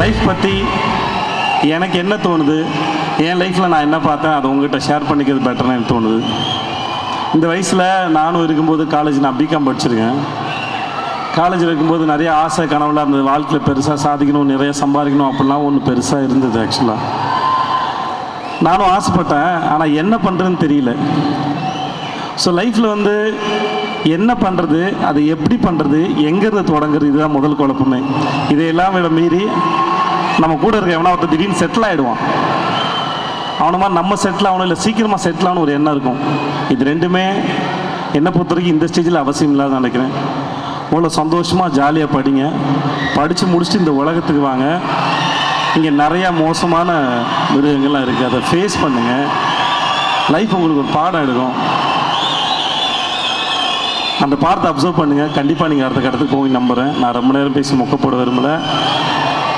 Life பற்றி எனக்கு என்ன தோணுது? என் லைஃப்பில் நான் என்ன பார்த்தேன்? அதை உங்ககிட்ட ஷேர் பண்ணிக்கிறது பெட்டர்னு எனக்கு தோணுது. இந்த வயசில் நானும் இருக்கும்போது காலேஜ் நான் பிகாம் படிச்சிருக்கேன். காலேஜில் இருக்கும்போது நிறைய ஆசை கனவுலாம் இருந்தது. வாழ்க்கையில் பெருசாக சாதிக்கணும் நிறைய சம்பாதிக்கணும் அப்படிலாம் ஒன்று பெருசாக இருந்தது ஆக்சுவலாக நானும் ஆசைப்பட்டேன். ஆனால் என்ன பண்ணுறதுன்னு தெரியல. ஸோ லைஃப்பில் வந்து என்ன பண்ணுறது அதை எப்படி பண்ணுறது எங்கேருந்து தொடங்குறது இதுதான் முதல் குழப்பமே. இதையெல்லாம் விட மீறி நம்ம கூட இருக்க எவனா ஒருத்தர் திடீர்னு செட்டில் ஆகிடுவான் அவனை மாதிரி நம்ம செட்டில் ஆகணும் இல்லை சீக்கிரமாக செட்டில் ஆகணும் ஒரு எண்ணம் இருக்கும். இது ரெண்டுமே என்னை பொறுத்த வரைக்கும் இந்த ஸ்டேஜில் அவசியம் இல்லாத நினைக்கிறேன். அவ்வளோ சந்தோஷமாக ஜாலியாக படிங்க. படித்து முடிச்சுட்டு இந்த உலகத்துக்கு வாங்க. இங்கே நிறையா மோசமான மிருகங்கள்லாம் இருக்குது அதை ஃபேஸ் பண்ணுங்கள் லைஃப் உங்களுக்கு ஒரு பாடம் எடுக்கும். அந்த பாடத்தை அப்சர்வ் பண்ணுங்கள் கண்டிப்பாக நீங்கள் அடுத்த கடத்துக்கு போய் நம்புகிறேன் நான் ரொம்ப நேரம் பேசி